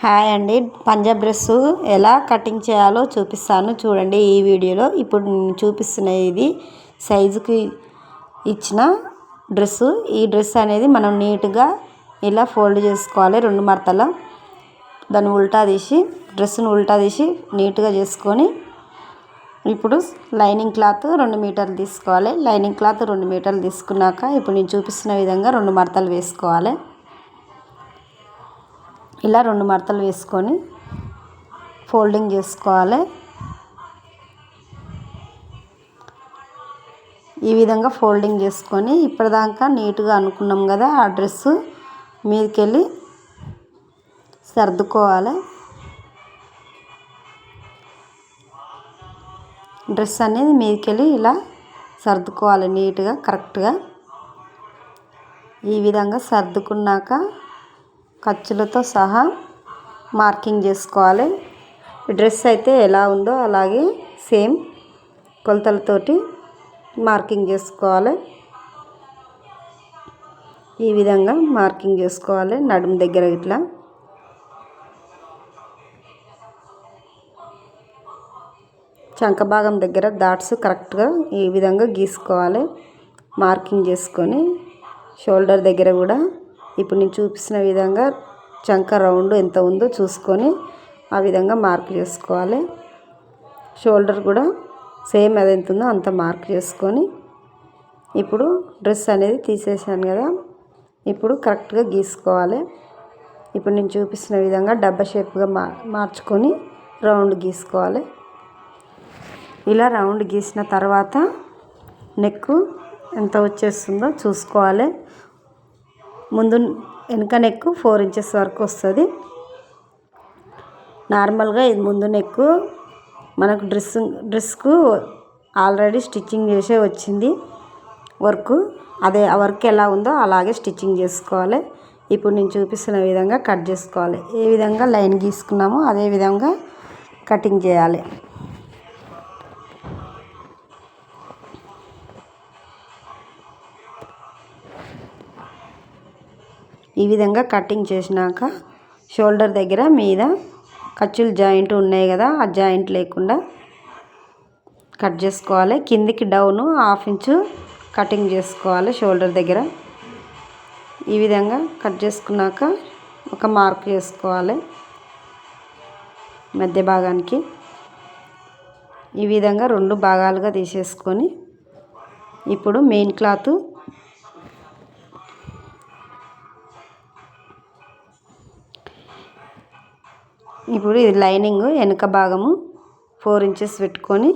Hi అండి. Punjab dress ఎలా cutting చేయాలో చూపిస్తాను. చూడండి ఈ వీడియోలో. ఇప్పుడు చూపిస్తున్న ఇది సైజుకి ఇచ్చిన డ్రెస్సు. ఈ డ్రెస్ అనేది మనం నీట్గా ఇలా ఫోల్డ్ చేసుకోవాలి. రెండు మరతల దాన్ని ఉల్టా తీసి డ్రెస్సును ఉల్టా తీసి నీట్గా చేసుకొని ఇప్పుడు లైనింగ్ క్లాత్ రెండు మీటర్లు తీసుకోవాలి. లైనింగ్ క్లాత్ రెండు మీటర్లు తీసుకున్నాక ఇప్పుడు నేను చూపిస్తున్న విధంగా రెండు మరతలు వేసుకోవాలి. ఇలా రెండు మడతలు వేసుకొని ఫోల్డింగ్ చేసుకోవాలి. ఈ విధంగా ఫోల్డింగ్ చేసుకొని ఇప్పటిదాకా నీట్గా అనుకున్నాం కదా ఆ డ్రెస్సు మీదకి వెళ్ళి సర్దుకోవాలి. డ్రెస్ అనేది మీదకి వెళ్ళి ఇలా సర్దుకోవాలి నీట్గా కరెక్ట్గా. ఈ విధంగా సర్దుకున్నాక ఖర్చులతో సహా మార్కింగ్ చేసుకోవాలి. డ్రెస్ అయితే ఎలా ఉందో అలాగే సేమ్ కొలతలతోటి మార్కింగ్ చేసుకోవాలి. ఈ విధంగా మార్కింగ్ చేసుకోవాలి. నడుము దగ్గర ఇట్లా. చంక భాగం దగ్గర డాట్స్ కరెక్ట్గా ఈ విధంగా గీసుకోవాలి. మార్కింగ్ చేసుకొని షోల్డర్ దగ్గర కూడా ఇప్పుడు నేను చూపిస్తున్న విధంగా చంక రౌండ్ ఎంత ఉందో చూసుకొని ఆ విధంగా మార్క్ చేసుకోవాలి. షోల్డర్ కూడా సేమ్ అది ఎంత ఉందో అంత మార్క్ చేసుకొని ఇప్పుడు డ్రెస్ అనేది తీసేసాను కదా ఇప్పుడు కరెక్ట్గా గీసుకోవాలి. ఇప్పుడు నేను చూపిస్తున్న విధంగా డబ్బా షేప్గా మా మార్చుకొని రౌండ్ గీసుకోవాలి. ఇలా రౌండ్ గీసిన తర్వాత నెక్ ఎంత వచ్చేస్తుందో చూసుకోవాలి. ముందు వెనుక నెక్ ఫోర్ ఇంచెస్ వరకు వస్తుంది. నార్మల్గా ఇది ముందు నెక్ మనకు డ్రెస్ డ్రెస్కు ఆల్రెడీ స్టిచ్చింగ్ చేసే వచ్చింది వర్క్ అదే ఆ వర్క్ ఎలా ఉందో అలాగే స్టిచ్చింగ్ చేసుకోవాలి. ఇప్పుడు నేను చూపిస్తున్న విధంగా కట్ చేసుకోవాలి. ఏ విధంగా లైన్ గీసుకున్నామో అదే విధంగా కటింగ్ చేయాలి. ఈ విధంగా కటింగ్ చేసినాక షోల్డర్ దగ్గర మీద ఖర్చులు జాయింట్ ఉన్నాయి కదా ఆ జాయింట్ లేకుండా కట్ చేసుకోవాలి. కిందికి డౌను హాఫ్ ఇంచు కటింగ్ చేసుకోవాలి షోల్డర్ దగ్గర. ఈ విధంగా కట్ చేసుకున్నాక ఒక మార్క్ చేసుకోవాలి మధ్య భాగానికి. ఈ విధంగా రెండు భాగాలుగా తీసేసుకొని ఇప్పుడు మెయిన్ క్లాత్ ఇప్పుడు ఇది లైనింగ్ వెనుక భాగము ఫోర్ ఇంచెస్ పెట్టుకొని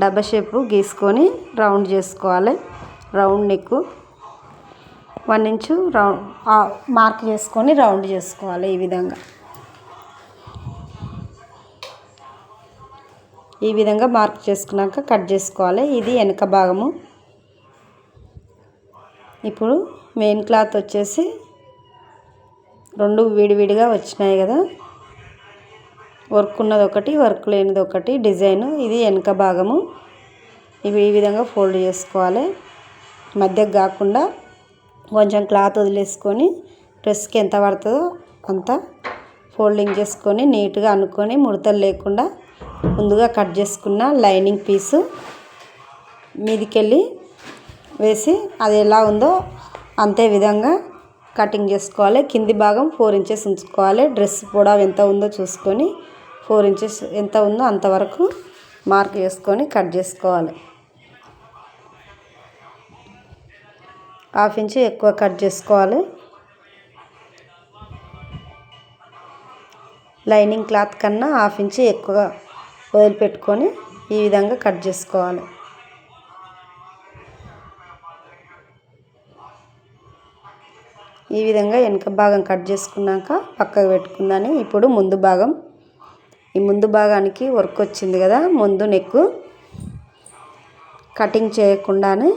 డబ్బా షేపు గీసుకొని రౌండ్ చేసుకోవాలి. Round neck one inch round mark చేసుకొని రౌండ్ చేసుకోవాలి ఈ విధంగా. ఈ విధంగా మార్క్ చేసుకున్నాక కట్ చేసుకోవాలి. ఇది వెనక భాగము. ఇప్పుడు మెయిన్ క్లాత్ వచ్చేసి రెండు విడివిడిగా వచ్చినాయి కదా. వర్క్ ఉన్నది ఒకటి వర్క్ లేనిది ఒకటి డిజైన్ ఇది వెనక భాగము. ఇవి ఈ విధంగా ఫోల్డ్ చేసుకోవాలి. మధ్యకు కాకుండా కొంచెం క్లాత్ వదిలేసుకొని డ్రెస్కి ఎంత పడుతుందో అంత ఫోల్డింగ్ చేసుకొని నీట్గా అనుకొని ముడతలు లేకుండా ముందుగా కట్ చేసుకున్న లైనింగ్ పీసు మీదికెళ్ళి వేసి అది ఎలా ఉందో అంతే విధంగా కటింగ్ చేసుకోవాలి. కింది భాగం ఫోర్ ఇంచెస్ ఉంచుకోవాలి. డ్రెస్ కూడా ఎంత ఉందో చూసుకొని ఫోర్ ఇంచెస్ ఎంత ఉందో అంతవరకు మార్క్ చేసుకొని కట్ చేసుకోవాలి. హాఫ్ ఇంచ్ ఎక్కువ కట్ చేసుకోవాలి. లైనింగ్ క్లాత్ కన్నా హాఫ్ ఇంచ్ ఎక్కువ వదిలిపెట్టుకొని ఈ విధంగా కట్ చేసుకోవాలి. ఈ విధంగా వెనక భాగం కట్ చేసుకున్నాక పక్కకు పెట్టుకుందని ఇప్పుడు ముందు భాగం ఈ ముందు భాగానికి వర్క్ వచ్చింది కదా ముందు నెక్ కటింగ్ చేయకుండానే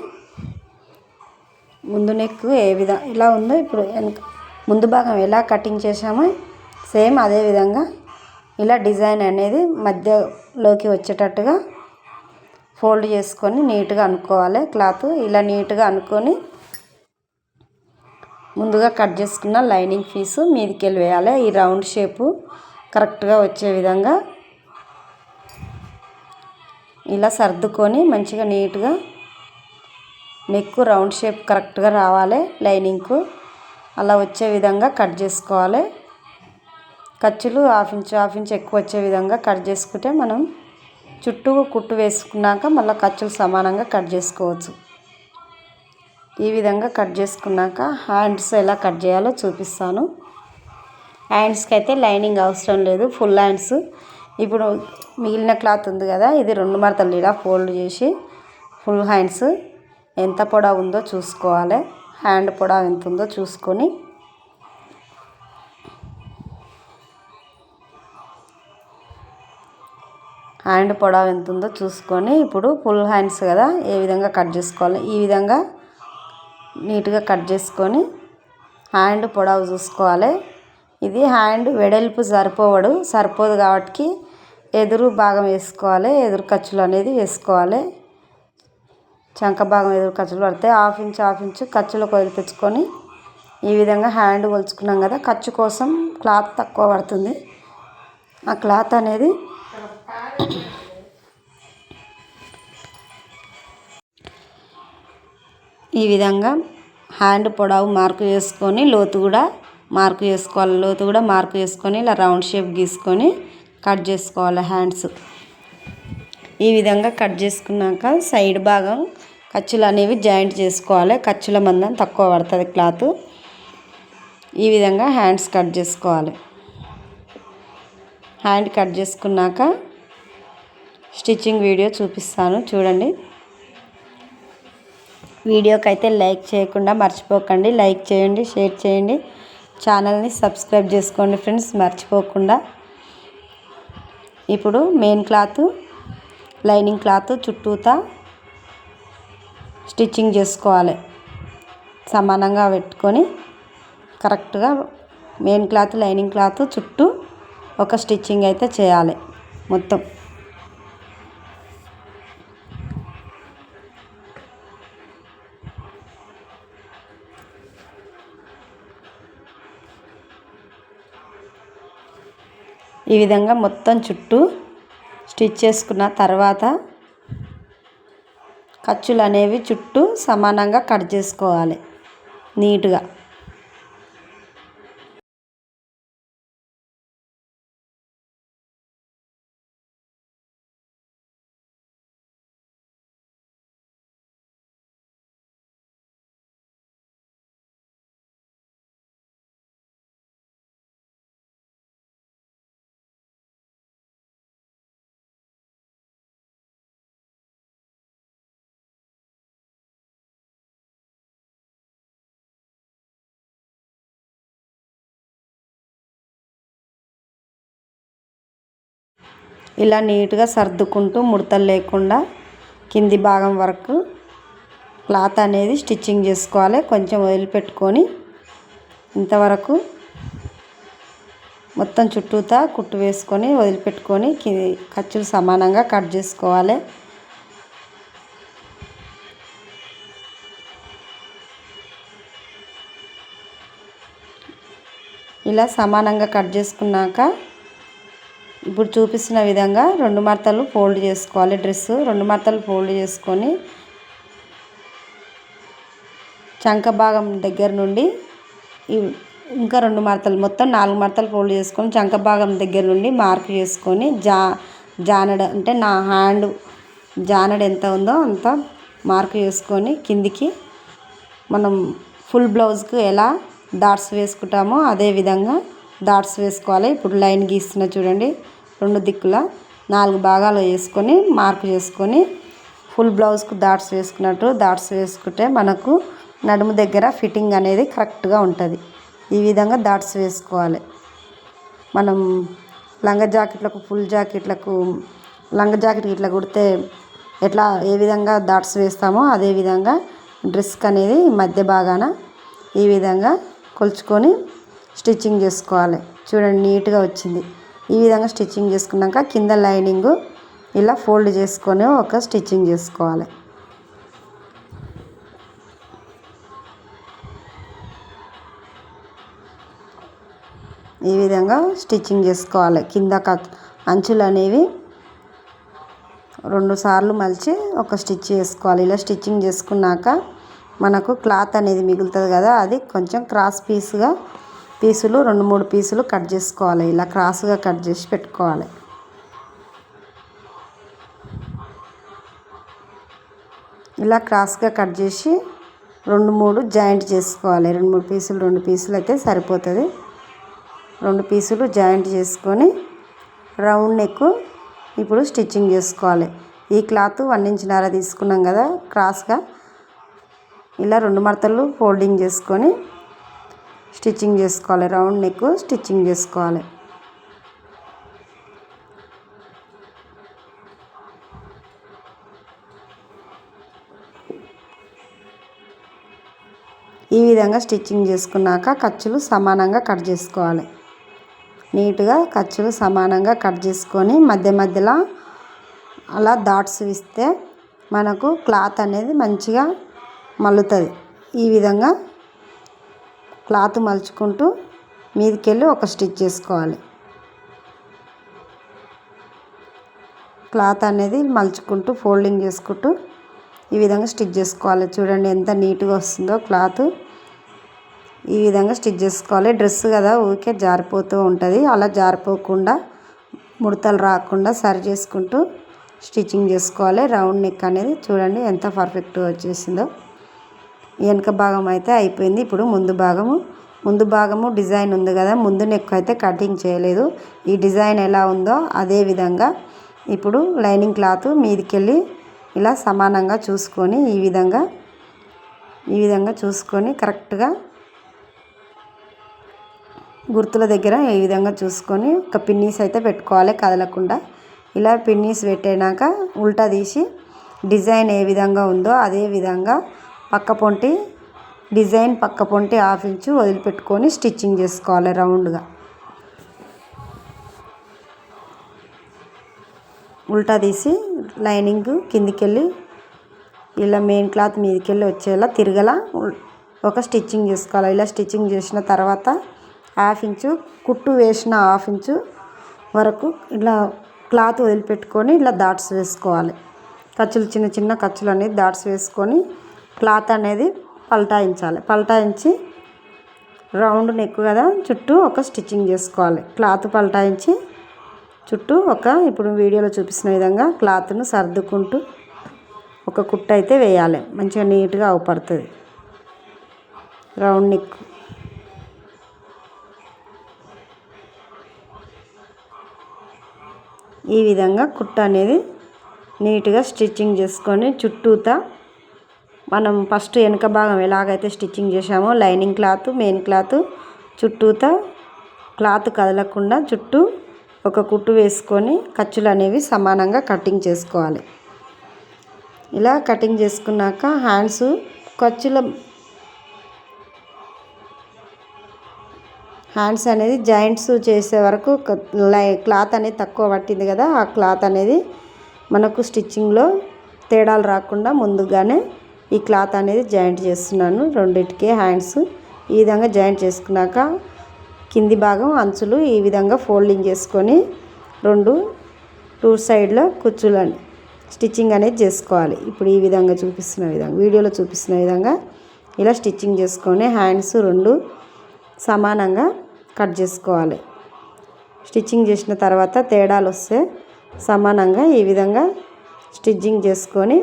ముందు నెక్ ఏ విధ ఇలా ఉందో ఇప్పుడు ముందు భాగం ఎలా కటింగ్ చేసామో సేమ్ అదే విధంగా ఇలా డిజైన్ అనేది మధ్యలోకి వచ్చేటట్టుగా ఫోల్డ్ చేసుకొని నీట్గా అనుకోవాలి. క్లాత్ ఇలా నీట్గా అనుకొని ముందుగా కట్ చేసుకున్న లైనింగ్ పీసు మీదికి వెళ్ళి వేయాలి. ఈ రౌండ్ షేపు కరెక్ట్గా వచ్చే విధంగా ఇలా సర్దుకొని మంచిగా నీట్గా నెక్ రౌండ్ షేప్ కరెక్ట్గా రావాలి లైనింగ్కు. అలా వచ్చే విధంగా కట్ చేసుకోవాలి. ఖర్చులు హాఫ్ ఇంచ్ హాఫ్ ఇంచ్ ఎక్కువ వచ్చే విధంగా కట్ చేసుకుంటే మనం చుట్టూ కుట్టు వేసుకున్నాక మళ్ళీ ఖర్చులు సమానంగా కట్ చేసుకోవచ్చు. ఈ విధంగా కట్ చేసుకున్నాక హ్యాండ్స్ ఎలా కట్ చేయాలో చూపిస్తాను. హ్యాండ్స్కి అయితే లైనింగ్ అవసరం లేదు ఫుల్ హ్యాండ్స్ ఇప్పుడు మిగిలిన క్లాత్ ఉంది కదా ఇది రెండు మడతలు ఇలా ఫోల్డ్ చేసి ఫుల్ హ్యాండ్స్ ఎంత పొడవు ఉందో చూసుకోవాలి. హ్యాండ్ పొడవు ఎంత ఉందో చూసుకొని. హ్యాండ్ పొడవు ఎంత ఉందో చూసుకొని ఇప్పుడు ఫుల్ హ్యాండ్స్ కదా ఏ విధంగా కట్ చేసుకోవాలి. ఈ విధంగా నీట్గా కట్ చేసుకొని హ్యాండ్ పొడవు చూసుకోవాలి. ఇది హ్యాండ్ వెడల్పు సరిపోవడు సరిపోదు కాబట్టి ఎదురు భాగం వేసుకోవాలి ఎదురు ఖర్చులు అనేది వేసుకోవాలి. చంక భాగం ఎదురు ఖర్చులు పడితే హాఫ్ ఇంచ్ హాఫ్ ఇంచ్ ఖర్చులకు తెచ్చుకొని ఈ విధంగా హ్యాండ్ కొలుచుకున్నాం కదా ఖర్చు కోసం క్లాత్ తక్కువ పడుతుంది. ఆ క్లాత్ అనేది ఈ విధంగా హ్యాండ్ పొడవు మార్కు చేసుకొని లోతు కూడా మార్క్ చేసుకోవాలి లోతు కూడా మార్క్ చేసుకొని ఇలా రౌండ్ షేప్ గీసుకొని కట్ చేసుకోవాలి హ్యాండ్స్. ఈ విధంగా కట్ చేసుకున్నాక సైడ్ భాగం ఖర్చులు అనేవి జాయింట్ చేసుకోవాలి. ఖర్చుల మందం తక్కువ పడుతుంది క్లాత్. ఈ విధంగా హ్యాండ్స్ కట్ చేసుకోవాలి. హ్యాండ్ కట్ చేసుకున్నాక స్టిచ్చింగ్ వీడియో చూపిస్తాను. చూడండి. వీడియోకి అయితే లైక్ చేయకుండా మర్చిపోకండి. లైక్ చేయండి షేర్ చేయండి. ఛానల్ని సబ్స్క్రైబ్ చేసుకోండి ఫ్రెండ్స్ మర్చిపోకుండా. ఇప్పుడు మెయిన్ క్లాత్ లైనింగ్ క్లాత్ చుట్టూతా స్టిచ్చింగ్ చేసుకోవాలి. సమానంగా పెట్టుకొని కరెక్ట్గా మెయిన్ క్లాత్ లైనింగ్ క్లాత్ చుట్టూ ఒక స్టిచ్చింగ్ అయితే చేయాలి మొత్తం. ఈ విధంగా మొత్తం చుట్టూ స్టిచ్ చేసుకున్న తర్వాత ఖర్చులు అనేవి చుట్టూ సమానంగా కట్ చేసుకోవాలి నీట్గా. ఇలా నీట్గా సర్దుకుంటూ ముడతలు లేకుండా కింది భాగం వరకు క్లాత్ అనేది స్టిచ్చింగ్ చేసుకోవాలి. కొంచెం వదిలిపెట్టుకొని ఇంతవరకు మొత్తం చుట్టూతా కుట్టు వేసుకొని వదిలిపెట్టుకొని ఖర్చులు సమానంగా కట్ చేసుకోవాలి. ఇలా సమానంగా కట్ చేసుకున్నాక ఇప్పుడు చూపిస్తున్న విధంగా రెండు మడతలు ఫోల్డ్ చేసుకోవాలి డ్రెస్. రెండు మడతలు ఫోల్డ్ చేసుకొని చంక భాగం దగ్గర నుండి ఇంకా రెండు మడతలు మొత్తం నాలుగు మడతలు ఫోల్డ్ చేసుకొని చంక భాగం దగ్గర నుండి మార్క్ చేసుకొని జా జానడ అంటే నా హ్యాండ్ జానడ ఎంత ఉందో అంత మార్క్ చేసుకొని కిందికి మనం ఫుల్ బ్లౌజ్కి ఎలా డాట్స్ వేసుకుంటామో అదే విధంగా డాట్స్ వేసుకోవాలి. ఇప్పుడు లైన్ గీస్తున్న చూడండి. రెండు దిక్కుల నాలుగు భాగాలు వేసుకొని మార్క్ చేసుకొని ఫుల్ బ్లౌజ్కు డాట్స్ వేసుకున్నట్టు డాట్స్ వేసుకుంటే మనకు నడుము దగ్గర ఫిట్టింగ్ అనేది కరెక్ట్గా ఉంటుంది. ఈ విధంగా డాట్స్ వేసుకోవాలి. మనం లంగ జాకెట్లకు ఫుల్ జాకెట్లకు లంగ జాకెట్ ఇట్లా కుడితే ఎట్లా ఏ విధంగా డాట్స్ వేస్తామో అదే విధంగా డ్రెస్కి అనేది మధ్య భాగాన ఈ విధంగా కొలుచుకొని స్టిచ్చింగ్ చేసుకోవాలి. చూడండి నీట్గా వచ్చింది. ఈ విధంగా స్టిచ్చింగ్ చేసుకున్నాక కింద లైనింగ్ ఇలా ఫోల్డ్ చేసుకొని ఒక స్టిచ్చింగ్ చేసుకోవాలి. ఈ విధంగా స్టిచ్చింగ్ చేసుకోవాలి. కింద అంచులు అనేవి రెండు సార్లు మలిచి ఒక స్టిచ్ చేసుకోవాలి. ఇలా స్టిచ్చింగ్ చేసుకున్నాక మనకు క్లాత్ అనేది మిగులుతుంది కదా అది కొంచెం క్రాస్ పీస్గా పీసులు రెండు మూడు పీసులు కట్ చేసుకోవాలి. ఇలా క్రాస్గా కట్ చేసి పెట్టుకోవాలి. ఇలా క్రాస్గా కట్ చేసి రెండు మూడు జాయింట్ చేసుకోవాలి. రెండు మూడు పీసులు రెండు పీసులు అయితే సరిపోతుంది. రెండు పీసులు జాయింట్ చేసుకొని రౌండ్ నెక్ ఇప్పుడు స్టిచ్చింగ్ చేసుకోవాలి. ఈ క్లాత్ వన్ ఇంచ్ తీసుకున్నాం కదా క్రాస్గా. ఇలా రెండు మడతలు ఫోల్డింగ్ చేసుకొని స్టిచ్చింగ్ చేసుకోవాలి రౌండ్ నెక్ స్టిచ్చింగ్ చేసుకోవాలి. ఈ విధంగా స్టిచ్చింగ్ చేసుకున్నాక ఖర్చులు సమానంగా కట్ చేసుకోవాలి. నీట్గా ఖర్చులు సమానంగా కట్ చేసుకొని మధ్య మధ్యలో అలా డాట్స్ ఇస్తే మనకు క్లాత్ అనేది మంచిగా మల్లుతుంది. ఈ విధంగా క్లాత్ మలుచుకుంటూ మీదికెళ్ళి ఒక స్టిచ్ చేసుకోవాలి. క్లాత్ అనేది మలుచుకుంటూ ఫోల్డింగ్ చేసుకుంటూ ఈ విధంగా స్టిచ్ చేసుకోవాలి. చూడండి ఎంత నీట్గా వస్తుందో క్లాత్. ఈ విధంగా స్టిచ్ చేసుకోవాలి. డ్రెస్ కదా ఊరికే జారిపోతూ ఉంటుంది. అలా జారిపోకుండా ముడతలు రాకుండా సరి చేసుకుంటూ స్టిచ్చింగ్ చేసుకోవాలి. రౌండ్ నెక్ అనేది చూడండి ఎంత పర్ఫెక్ట్గా వచ్చేసిందో. వెనక భాగం అయితే అయిపోయింది. ఇప్పుడు ముందు భాగము. ముందు భాగము డిజైన్ ఉంది కదా ముందు నెక్ అయితే కటింగ్ చేయలేదు. ఈ డిజైన్ ఎలా ఉందో అదే విధంగా ఇప్పుడు లైనింగ్ క్లాత్ మీదికెళ్ళి ఇలా సమానంగా చూసుకొని ఈ విధంగా ఈ విధంగా చూసుకొని కరెక్ట్గా గుర్తుల దగ్గర ఈ విధంగా చూసుకొని ఒక పిన్నీస్ అయితే పెట్టుకోవాలి కదలకుండా. ఇలా పిన్నీస్ పెట్టినాక ఉల్టా తీసి డిజైన్ ఏ విధంగా ఉందో అదే విధంగా పక్క పొంటి డిజైన్ పక్క పొంటి హాఫ్ ఇంచు వదిలిపెట్టుకొని స్టిచ్చింగ్ చేసుకోవాలి రౌండ్గా. ఉల్టా తీసి లైనింగ్ కిందికి వెళ్ళి ఇలా మెయిన్ క్లాత్ మీదకి వెళ్ళి వచ్చేలా తిరగల. ఒక స్టిచ్చింగ్ చేసుకోవాలి. ఇలా స్టిచ్చింగ్ చేసిన తర్వాత హాఫ్ ఇంచు కుట్టు వేసిన హాఫ్ ఇంచు వరకు ఇలా క్లాత్ వదిలిపెట్టుకొని ఇలా డాట్స్ వేసుకోవాలి. ఖర్చులు చిన్న చిన్న ఖర్చులు అనేది డాట్స్ వేసుకొని క్లాత్ అనేది పల్టాయించాలి. పల్టాయించి రౌండ్ నెక్ కదా చుట్టూ ఒక స్టిచ్చింగ్ చేసుకోవాలి. క్లాత్ పల్టాయించి చుట్టూ ఒక ఇప్పుడు వీడియోలో చూపిస్తున్న విధంగా క్లాత్ను సర్దుకుంటూ ఒక కుట్ట అయితే వేయాలి. మంచిగా నీట్గా అవపడుతుంది. Round neck. ఈ విధంగా కుట్ట అనేది నీట్గా స్టిచ్చింగ్ చేసుకొని చుట్టూతా మనం ఫస్ట్ వెనక భాగం ఎలాగైతే స్టిచ్చింగ్ చేసామో లైనింగ్ క్లాత్ మెయిన్ క్లాత్ చుట్టూత క్లాత్ కదలకుండా చుట్టూ ఒక కుట్టు వేసుకొని ఖర్చులు అనేవి సమానంగా కటింగ్ చేసుకోవాలి. ఇలా కటింగ్ చేసుకున్నాక హ్యాండ్స్ ఖర్చుల హ్యాండ్స్ అనేది జాయింట్స్ చేసే వరకు క్లాత్ అనేది తక్కువ పట్టింది కదా ఆ క్లాత్ అనేది మనకు స్టిచ్చింగ్లో తేడాలు రాకుండా ముందుగానే ఈ క్లాత్ అనేది జాయింట్ చేస్తున్నాను. రెండింటికి హ్యాండ్స్ ఈ విధంగా జాయింట్ చేసుకున్నాక కింది భాగం అంచులు ఈ విధంగా ఫోల్డింగ్ చేసుకొని రెండు టూ సైడ్లో కుచ్చులని స్టిచ్చింగ్ అనేది చేసుకోవాలి. ఇప్పుడు ఈ విధంగా చూపిస్తున్న విధంగా వీడియోలో చూపిస్తున్న విధంగా ఇలా స్టిచ్చింగ్ చేసుకొని హ్యాండ్స్ రెండు సమానంగా కట్ చేసుకోవాలి. స్టిచ్చింగ్ చేసిన తర్వాత తేడాలు వస్తే సమానంగా ఈ విధంగా స్టిచ్చింగ్ చేసుకొని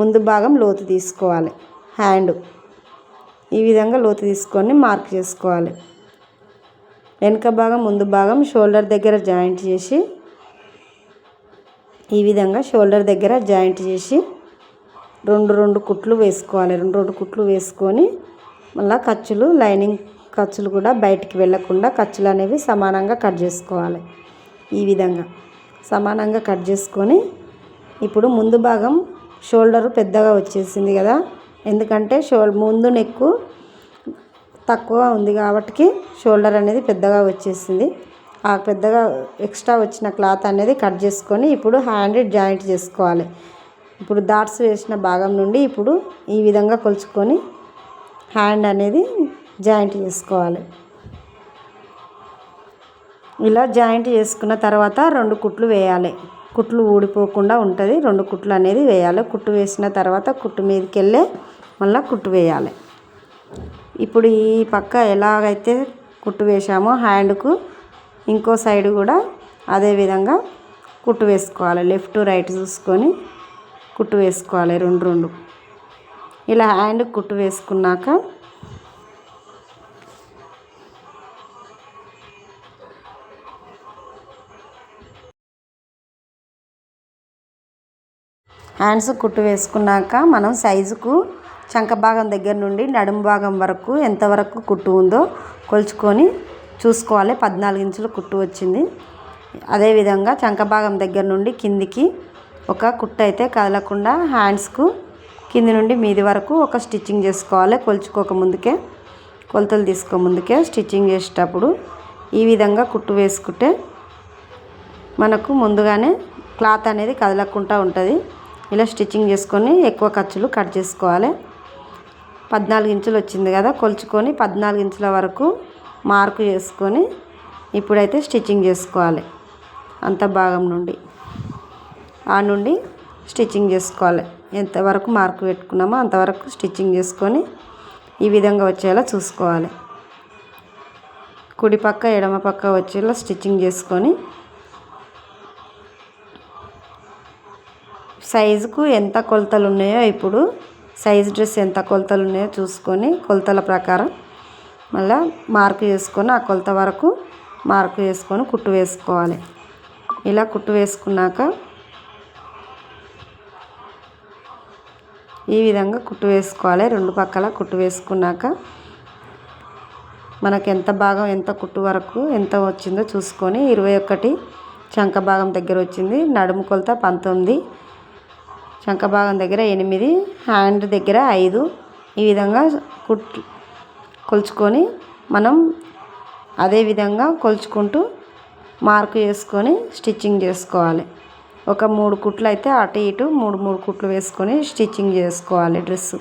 ముందు భాగం లోతు తీసుకోవాలి. హ్యాండ్. ఈ విధంగా లోతు తీసుకొని మార్క్ చేసుకోవాలి. వెనుక భాగం ముందు భాగం షోల్డర్ దగ్గర జాయింట్ చేసి ఈ విధంగా షోల్డర్ దగ్గర జాయింట్ చేసి రెండు రెండు కుట్లు వేసుకోవాలి. రెండు రెండు కుట్లు వేసుకొని మళ్ళీ ఖర్చులు లైనింగ్ ఖర్చులు కూడా బయటికి వెళ్ళకుండా ఖర్చులు అనేవి సమానంగా కట్ చేసుకోవాలి. ఈ విధంగా సమానంగా కట్ చేసుకొని ఇప్పుడు ముందు భాగం షోల్డర్ పెద్దగా వచ్చేసింది కదా. ఎందుకంటే షో ముందు నెక్కు తక్కువ ఉంది కాబట్టి షోల్డర్ అనేది పెద్దగా వచ్చేసింది. ఆ పెద్దగా ఎక్స్ట్రా వచ్చిన క్లాత్ అనేది కట్ చేసుకొని ఇప్పుడు హ్యాండ్ జాయింట్ చేసుకోవాలి. ఇప్పుడు డాట్స్ వేసిన భాగం నుండి ఇప్పుడు ఈ విధంగా కొలుచుకొని హ్యాండ్ అనేది జాయింట్ చేసుకోవాలి. ఇలా జాయింట్ చేసుకున్న తర్వాత రెండు కుట్లు వేయాలి. కుట్లు ఊడిపోకుండా ఉంటుంది. రెండు కుట్లు అనేది వేయాలి. కుట్టు వేసిన తర్వాత కుట్టు మీదకి వెళ్ళే మళ్ళీ కుట్టు వేయాలి. ఇప్పుడు ఈ పక్క ఎలాగైతే కుట్టు వేసామో హ్యాండ్కు ఇంకో సైడ్ కూడా అదే విధంగా కుట్టు వేసుకోవాలి. లెఫ్ట్ రైట్ చూసుకొని కుట్టు వేసుకోవాలి. రెండు రెండు. ఇలా హ్యాండ్ కుట్టు వేసుకున్నాక హ్యాండ్స్ కుట్టు వేసుకున్నాక మనం సైజుకు చంక భాగం దగ్గర నుండి నడుము భాగం వరకు ఎంతవరకు కుట్టు ఉందో కొలుచుకొని చూసుకోవాలి. పద్నాలుగు ఇంచులు కుట్టు వచ్చింది. అదేవిధంగా చంక భాగం దగ్గర నుండి కిందికి ఒక కుట్టు అయితే కదలకుండా హ్యాండ్స్కు కింది నుండి మీది వరకు ఒక స్టిచ్చింగ్ చేసుకోవాలి. కొలుచుకోక ముందుకే కొలతలు తీసుకో ముందుకే స్టిచ్చింగ్ చేసేటప్పుడు ఈ విధంగా కుట్టు వేసుకుంటే మనకు ముందుగానే క్లాత్ అనేది కదలకుండా ఉంటుంది. ఇలా స్టిచ్చింగ్ చేసుకొని ఎక్కువ ఖర్చులు కట్ చేసుకోవాలి. పద్నాలుగు ఇంచులు వచ్చింది కదా కొలుచుకొని పద్నాలుగు ఇంచుల వరకు మార్కు చేసుకొని ఇప్పుడైతే స్టిచ్చింగ్ చేసుకోవాలి. అంత భాగం నుండి ఆ నుండి స్టిచ్చింగ్ చేసుకోవాలి. ఎంతవరకు మార్కు పెట్టుకున్నామో అంతవరకు స్టిచ్చింగ్ చేసుకొని ఈ విధంగా వచ్చేలా చూసుకోవాలి. కుడి పక్క ఎడమ పక్క వచ్చేలా స్టిచ్చింగ్ చేసుకొని సైజుకు ఎంత కొలతలు ఉన్నాయో ఇప్పుడు సైజ్ డ్రెస్ ఎంత కొలతలు ఉన్నాయో చూసుకొని కొలతల ప్రకారం మళ్ళీ మార్కు చేసుకొని ఆ కొలత వరకు మార్కు వేసుకొని కుట్టు వేసుకోవాలి. ఇలా కుట్టు వేసుకున్నాక ఈ విధంగా కుట్టు వేసుకోవాలి. రెండు పక్కల కుట్టు వేసుకున్నాక మనకు ఎంత భాగం ఎంత కుట్టు వరకు ఎంత వచ్చిందో చూసుకొని ఇరవై ఒకటి చంక భాగం దగ్గర వచ్చింది. నడుము కొలత పంతొమ్మిది చంక భాగం దగ్గర ఎనిమిది హ్యాండ్ దగ్గర ఐదు. ఈ విధంగా కుట్ కొలుచుకొని మనం అదే విధంగా కొలుచుకుంటూ మార్కు చేసుకొని స్టిచ్చింగ్ చేసుకోవాలి. ఒక మూడు కుట్లు అయితే అటు ఇటు మూడు మూడు కుట్లు వేసుకొని స్టిచ్చింగ్ చేసుకోవాలి డ్రెస్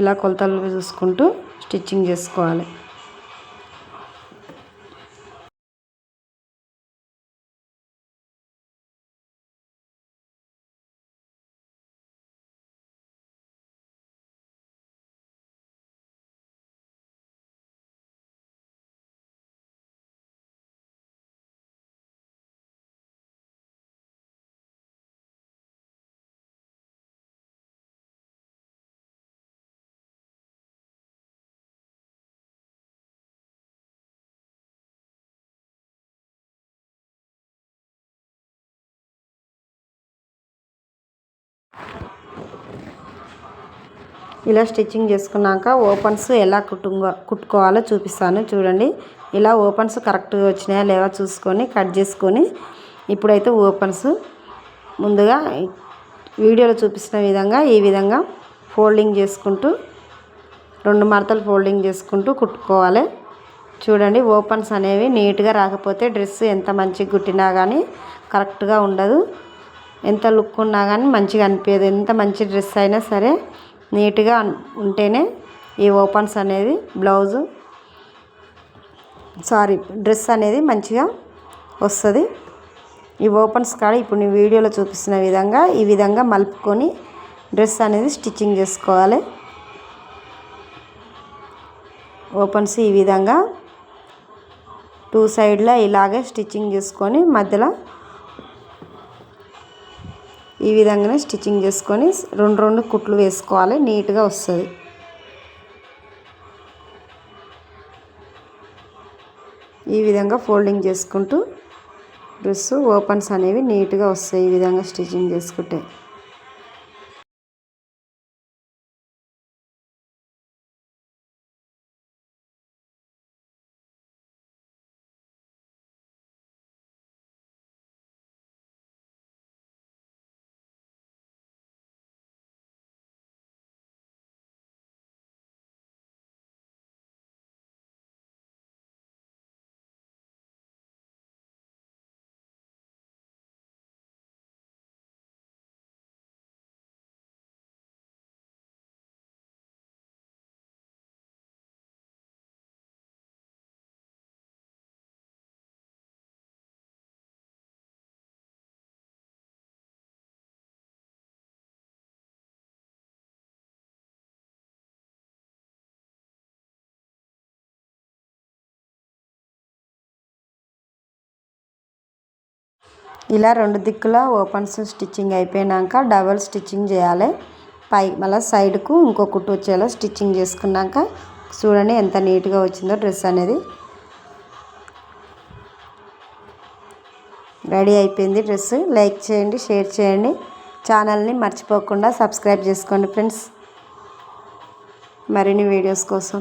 ఇలా కొలతలు చూసుకుంటూ స్టిచ్చింగ్ చేసుకోవాలి. ఇలా స్టిచ్చింగ్ చేసుకున్నాక ఓపెన్స్ ఎలా కుట్టుకో కుట్టుకోవాలో చూపిస్తాను. చూడండి. ఇలా ఓపెన్స్ కరెక్ట్గా వచ్చినాయా లేవా చూసుకొని కట్ చేసుకొని ఇప్పుడైతే ఓపెన్స్. ముందుగా వీడియోలో చూపిస్తున్న విధంగా ఈ విధంగా ఫోల్డింగ్ చేసుకుంటూ రెండు మడతలు ఫోల్డింగ్ చేసుకుంటూ కుట్టుకోవాలి. చూడండి. ఓపెన్స్ అనేవి నీట్గా రాకపోతే డ్రెస్ ఎంత మంచిగా కుట్టినా కానీ కరెక్ట్గా ఉండదు. ఎంత లుక్ ఉన్నా కానీ మంచిగా అనిపించదు ఎంత మంచి డ్రెస్ అయినా సరే నీట్గా ఉంటేనే ఈ ఓపెన్స్ అనేది బ్లౌజు సారీ డ్రెస్ అనేది మంచిగా వస్తుంది. ఈ ఓపెన్స్ కాడ ఇప్పుడు నేను వీడియోలో చూపిస్తున్న విధంగా ఈ విధంగా మలుపుకొని డ్రెస్ అనేది స్టిచ్చింగ్ చేసుకోవాలి. ఓపెన్స్ ఈ విధంగా టూ సైడ్లో ఇలాగే స్టిచ్చింగ్ చేసుకొని మధ్యలో ఈ విధంగానే స్టిచ్చింగ్ చేసుకొని రెండు రెండు కుట్లు వేసుకోవాలి నీట్గా వస్తుంది. ఈ విధంగా ఫోల్డింగ్ చేసుకుంటూ డ్రెస్ ఓపెన్స్ అనేవి నీట్గా వస్తాయి ఈ విధంగా స్టిచ్చింగ్ చేసుకుంటే. ఇలా రెండు దిక్కుల ఓపెన్స్ స్టిచ్చింగ్ అయిపోయినాక డబల్ స్టిచ్చింగ్ చేయాలి. పై మళ్ళీ సైడ్కు ఇంకో కుట్టు వచ్చేలా స్టిచ్చింగ్ చేసుకున్నాక చూడండి ఎంత నీట్గా వచ్చిందో డ్రెస్ అనేది. రెడీ అయిపోయింది డ్రెస్. లైక్ చేయండి షేర్ చేయండి. ఛానల్ని మర్చిపోకుండా సబ్స్క్రైబ్ చేసుకోండి ఫ్రెండ్స్. మరిన్ని వీడియోస్ కోసం.